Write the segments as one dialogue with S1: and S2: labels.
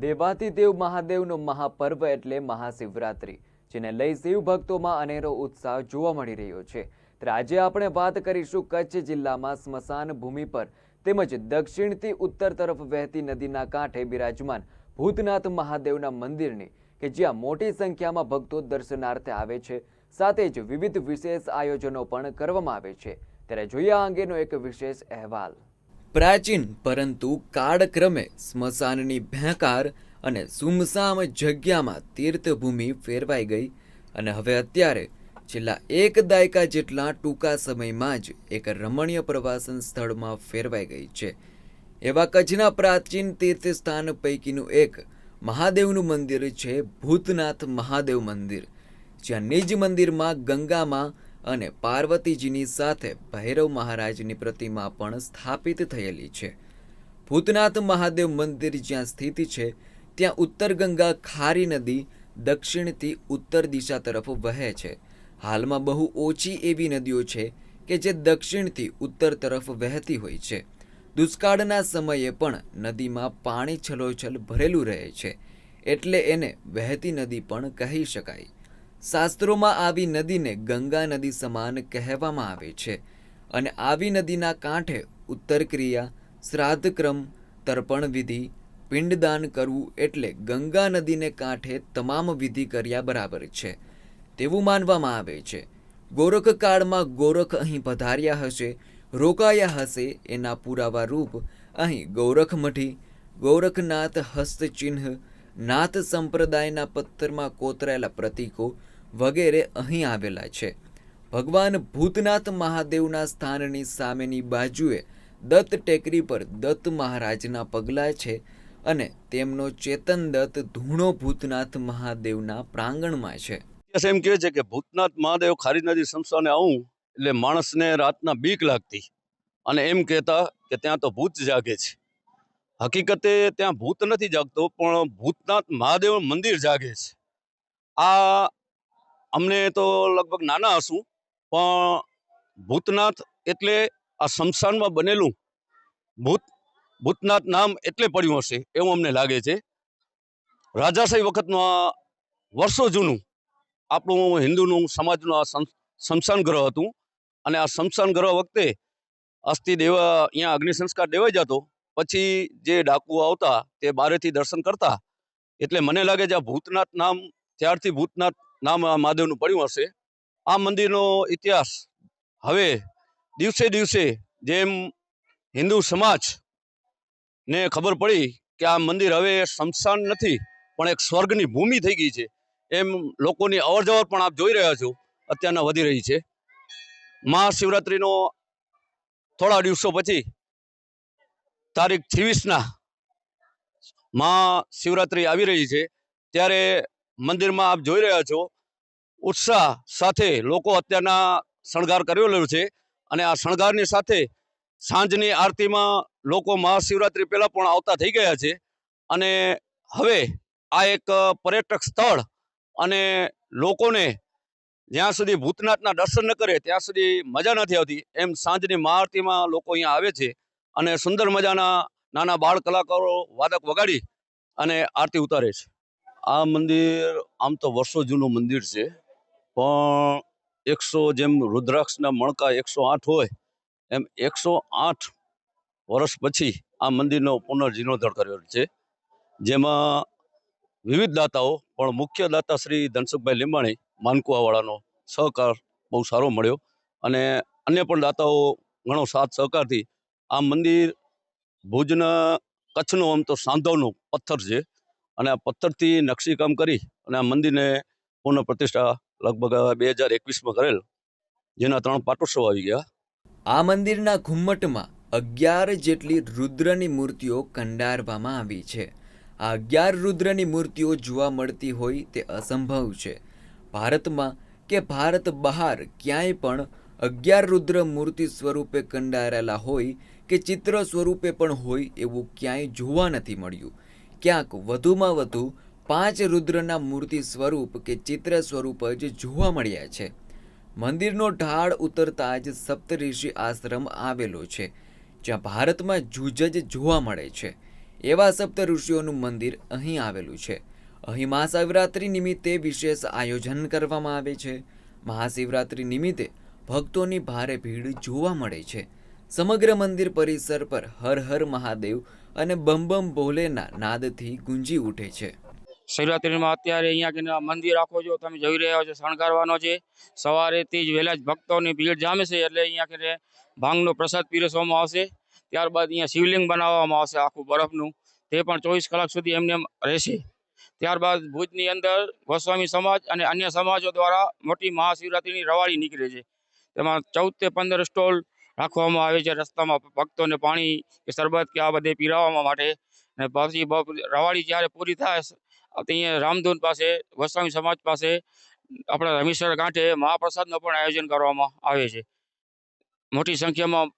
S1: દેવાતિદેવ મહાદેવનો મહાપર્વ એટલે મહાશિવરાત્રિ, જેને લઈ શિવ ભક્તોમાં અનેરો ઉત્સાહ જોવા મળી રહ્યો છે. ત્યારે આજે આપણે વાત કરીશું કચ્છ જિલ્લામાં સ્મશાન ભૂમિ પર તેમજ દક્ષિણથી ઉત્તર તરફ વહેતી નદીના કાંઠે બિરાજમાન ભૂતનાથ મહાદેવના મંદિરની, કે જ્યાં મોટી સંખ્યામાં ભક્તો દર્શનાર્થે આવે છે. સાથે જ વિવિધ વિશેષ આયોજનો પણ કરવામાં આવે છે. ત્યારે જોઈએ આ અંગેનો એક વિશેષ અહેવાલ. પ્રાચીન, પરંતુ કાળક્રમે સ્મશાનની ભેંકાર અને સુમસામ જગ્યામાં તીર્થભૂમિ ફેરવાઈ ગઈ અને હવે અત્યારે છેલ્લા એક દાયકા જેટલા ટૂંકા સમયમાં જ એક રમણીય પ્રવાસન સ્થળમાં ફેરવાઈ ગઈ છે. એવા કચ્છના પ્રાચીન તીર્થસ્થાન પૈકીનું એક મહાદેવનું મંદિર છે ભૂતનાથ મહાદેવ મંદિર, જ્યાં નિજ મંદિરમાં ગંગામાં અને પાર્વતીજીની સાથે ભૈરવ મહારાજની પ્રતિમા પણ સ્થાપિત થયેલી છે. ભૂતનાથ મહાદેવ મંદિર જ્યાં સ્થિત છે, ત્યાં ઉત્તર ગંગા ખારી નદી દક્ષિણથી ઉત્તર દિશા તરફ વહે છે. હાલમાં બહુ ઓછી એવી નદીઓ છે કે જે દક્ષિણથી ઉત્તર તરફ વહેતી હોય છે. દુષ્કાળના સમયે પણ નદીમાં પાણી છલોછલ ભરેલું રહે છે. એટલે એને વહેતી નદી પણ કહી શકાય. શાસ્ત્રોમાં આવી નદીને ગંગા નદી સમાન કહેવામાં આવે છે અને આવી નદીના કાંઠે ઉત્તર ક્રિયા શ્રાદ્ધક્રમ તર્પણ વિધિ પિંડદાન કરવું એટલે ગંગા નદીને કાંઠે તમામ વિધિ કર્યા બરાબર છે. તેવું માનવામાં આવે છે. ગોરખ કાળમાં ગોરખ અહીં પધાર્યા હશે, રોકાયા હશે એના પુરાવા રૂપ અહીં ગૌરખમઠી ગોરખનાથ હસ્તચિહ્ન નાથ સંપ્રદાયના પથ્થરમાં કોતરાયેલા પ્રતીકો વગેરે અહીં આવેલા છે. ભગવાન ભૂતનાથ મહાદેવના સ્થાનની સામેની બાજુએ દત્ત ટેકરી પર દત્ત મહારાજના પગલાં છે અને તેમનો ચેતન દત્ત ધૂણો ભૂતનાથ મહાદેવના પ્રાંગણમાં છે.
S2: એમ કહે છે કે ભૂતનાથ મહાદેવ ખારી નદી સંસ્થાને આવું એટલે માણસને રાતના બીક લાગતી. અને એમ કહેતા કે ત્યાં તો ભૂત જાગે છે. હકીકતે ત્યાં ભૂત નથી જાગતો, પણ ભૂતનાથ મહાદેવ મંદિર જાગે છે. આ અમને તો લગભગ નાના હશું, પણ ભૂતનાથ એટલે આ શમશાનમાં બનેલું ભૂત, ભૂતનાથ નામ એટલે પડ્યું હશે, એવું અમને લાગે છે. રાજાશાહી વખતમાં વર્ષો જૂનું આપણું હિન્દુનું સમાજનું આ શમ- શમશાન ગ્રહ હતું, અને આ શમશાન ગ્રહ વખતે અસ્થિ દેવા અહીંયા અગ્નિ સંસ્કાર દેવાઈ જતો, પછી જે ડાકુઓ આવતા તે બારેથી દર્શન કરતા, એટલે મને લાગે છે આ ભૂતનાથ નામ ત્યારથી ભૂતનાથ નામ આ મહાદેવનું પડ્યું હશે. આ મંદિરનો ઇતિહાસ હવે દિવસે દિવસે જેમ હિન્દુ સમાજ ને ખબર પડી કે આ મંદિર હવે શમશાન નથી, પણ એક સ્વર્ગની ભૂમિ થઈ ગઈ છે. એમ લોકોની અવર જવર પણ આપ જોઈ રહ્યા છો, અત્યારના વધી રહી છે. મહાશિવરાત્રિનો થોડા દિવસો પછી તારીખ છવ્વીસના મહાશિવરાત્રિ આવી રહી છે, ત્યારે મંદિરમાં આપ જોઈ રહ્યા છો, ઉત્સાહ સાથે લોકો અત્યારના શણગાર કરેલો છે અને આ શણગારની સાથે સાંજની આરતીમાં લોકો મહાશિવરાત્રિ પહેલાં પણ આવતા થઈ ગયા છે અને હવે આ એક પર્યટક સ્થળ અને લોકોને જ્યાં સુધી ભૂતનાથના દર્શન ન કરે, ત્યાં સુધી મજા નથી આવતી, એમ સાંજની મહાઆરતીમાં લોકો અહીંયા આવે છે અને સુંદર મજાના નાના બાળ કલાકારો વાદક વગાડી અને આરતી ઉતારે છે. આ મંદિર આમ તો વર્ષો જૂનું મંદિર છે, પણ એકસો જેમ રુદ્રાક્ષના મણકા એકસો આઠ હોય, એમ એકસો આઠ વર્ષ પછી આ મંદિરનો પુનર્જીર્ણોદ્ધાર કર્યો છે. જેમાં વિવિધ દાતાઓ, પણ મુખ્ય દાતા શ્રી ધનસુખભાઈ લીંબાણી, માનકુવાવાળાનો સહકાર બહુ સારો મળ્યો અને અન્ય પણ દાતાઓ ઘણો સાથ સહકારથી આ મંદિર ભુજના કચ્છનો આમ તો સાંધવનો પથ્થર છે. અને આ પથ્થરથી નકશીકામ કરી અને આ મંદિરને પુનઃ પ્રતિષ્ઠા લગભગ બે હજાર એકવીસમાં કરેલ. જેના ત્રણ પાટોત્સવ આવી ગયા.
S1: આ મંદિરના ઘુમ્મટમાં અગિયાર જેટલી રુદ્રની મૂર્તિઓ કંડારવામાં આવી છે. આ અગિયાર રુદ્રની મૂર્તિઓ જોવા મળતી હોય તે અસંભવ છે. ભારતમાં કે ભારત બહાર ક્યાંય પણ અગિયાર રુદ્ર મૂર્તિ સ્વરૂપે કંડારેલા હોય કે ચિત્ર સ્વરૂપે પણ હોય એવું ક્યાંય જોવા નથી મળ્યું. ક્યાંક વધુમાં વધુ પાંચ રુદ્રના મૂર્તિ સ્વરૂપ કે ચિત્ર સ્વરૂપ જ જોવા મળ્યા છે. મંદિરનો ઢાળ ઉતરતા જ સપ્તઋષિ આશ્રમ આવેલો છે, જ્યાં ભારતમાં જૂજ જ જોવા મળે છે. એવા સપ્ત ઋષિઓનું મંદિર અહીં આવેલું છે. અહીં મહાશિવરાત્રિ નિમિત્તે વિશેષ આયોજન કરવામાં આવે છે. મહાશિવરાત્રિ નિમિત્તે ભક્તોની ભારે ભીડ જોવા મળે છે. સમગ્ર મંદિર પરિસર પર હર હર મહાદેવ અને બમ બમ ભોલેના નાદથી ગુંજી ઉઠે છે.
S3: શિવરાત્રિમાં અત્યારે અહીંયા મંદિર આખો જો તમે જોઈ રહ્યા છો, શણગારવાનો છે. સવારેથી જ વહેલા જ ભક્તોની ભીડ જામે છે એટલે અહીંયા કે ભાંગનો પ્રસાદ પીરસવામાં આવશે. ત્યારબાદ અહીંયા શિવલિંગ બનાવવામાં આવશે આખું બરફનું. તે પણ ચોવીસ કલાક સુધી એમને એમ રહેશે. ત્યારબાદ ભુજની અંદર ગોસ્વામી સમાજ અને અન્ય સમાજો દ્વારા મોટી મહાશિવરાત્રિની રવાડી નીકળે છે. તેમાં ચૌદ તે પંદર સ્ટોલ રાખવામાં આવે છે. રસ્તામાં ભક્તોને પાણી કે શરબત કે આ બધે પીરાવવા માટે અને પછી રવાડી જ્યારે પૂરી થાય અહીંયા રામધૂન પાસે ગોસ્વામી સમાજ પાસે, આપણા રમેશ્વર ગાંઠે મહાપ્રસાદનું પણ આયોજન કરવામાં આવે છે. મોટી સંખ્યામાં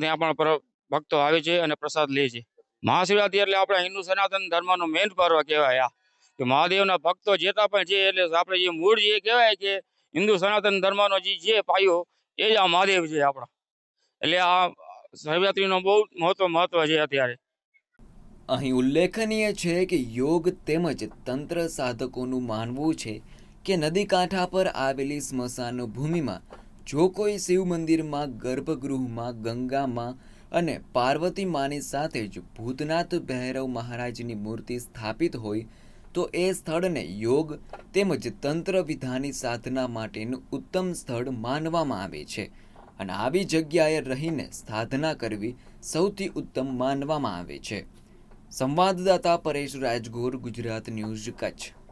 S3: ત્યાં પણ ભક્તો આવે છે અને પ્રસાદ લે છે. મહાશિવરાત્રિ એટલે આપણા હિન્દુ સનાતન ધર્મનો મેન પર્વ કહેવાય આ. કે મહાદેવના ભક્તો જેતા પણ છે, એટલે આપણે જે મૂળ જે કહેવાય કે હિન્દુ સનાતન ધર્મનો જે પાયો, એ જ આ મહાદેવ છે આપણા. એટલે આ શિવરાત્રિનો બહુ મહત્વ મહત્વ છે અત્યારે.
S1: અહીં ઉલ્લેખનીય છે કે યોગ તેમજ તંત્ર સાધકોનું માનવું છે કે નદી કાંઠા પર આવેલી સ્મશાન ભૂમિમાં જો કોઈ શિવ મંદિરમાં, ગર્ભગૃહમાં, ગંગામાં અને પાર્વતી માની સાથે જ ભૂતનાથ ભૈરવ મહારાજની મૂર્તિ સ્થાપિત હોય, તો એ સ્થળને યોગ તેમજ તંત્ર વિધાની સાધના માટેનું ઉત્તમ સ્થળ માનવામાં આવે છે. અને આવી જગ્યાએ રહીને સાધના કરવી સૌથી ઉત્તમ માનવામાં આવે છે. સંવાદદાતા પરેશ રાજગોર, ગુજરાત ન્યૂઝ કચ્છ.